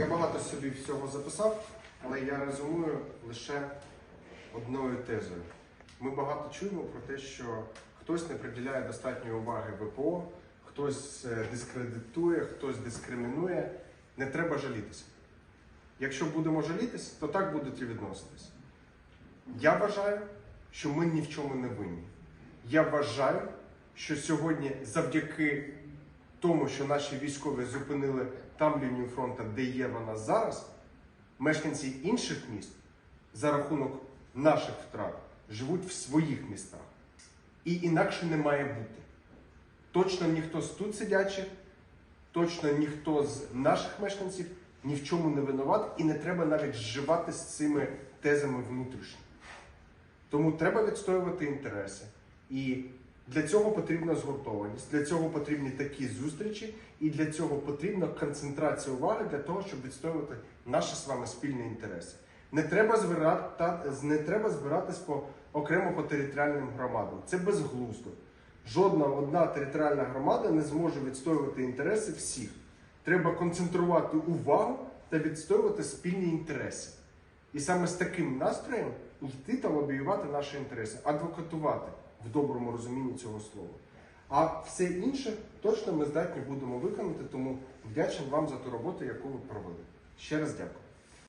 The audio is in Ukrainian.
Я багато собі всього записав, але я резюмую лише одною тезою. Ми багато чуємо про те, що хтось не приділяє достатньої уваги ВПО, хтось е, дискредитує, хтось дискримінує. Не треба жалітися. Якщо будемо жалітись, то так будуть і відноситись. Я вважаю, що ми ні в чому не винні. Я вважаю, що сьогодні завдяки тому, що наші військові зупинили там лінію фронту, де є вона зараз, мешканці інших міст за рахунок наших втрат живуть в своїх містах. І інакше не має бути. Точно ніхто з тут сидячих, точно ніхто з наших мешканців ні в чому не винуват, і не треба навіть зживати з цими тезами внутрішньо. Тому треба відстоювати інтереси. І для цього потрібна згуртованість, для цього потрібні такі зустрічі, і для цього потрібна концентрація уваги для того, щоб відстоювати наші з вами спільні інтереси. Не треба збирати, не треба збиратись по окремо по територіальним громадам. Це безглуздо. Жодна одна територіальна громада не зможе відстоювати інтереси всіх. Треба концентрувати увагу та відстоювати спільні інтереси. І саме з таким настроєм йти та лобіювати наші інтереси, адвокатувати в доброму розумінні цього слова. А все інше точно ми здатні будемо виконати, тому вдячний вам за ту роботу, яку ви провели. Ще раз дякую.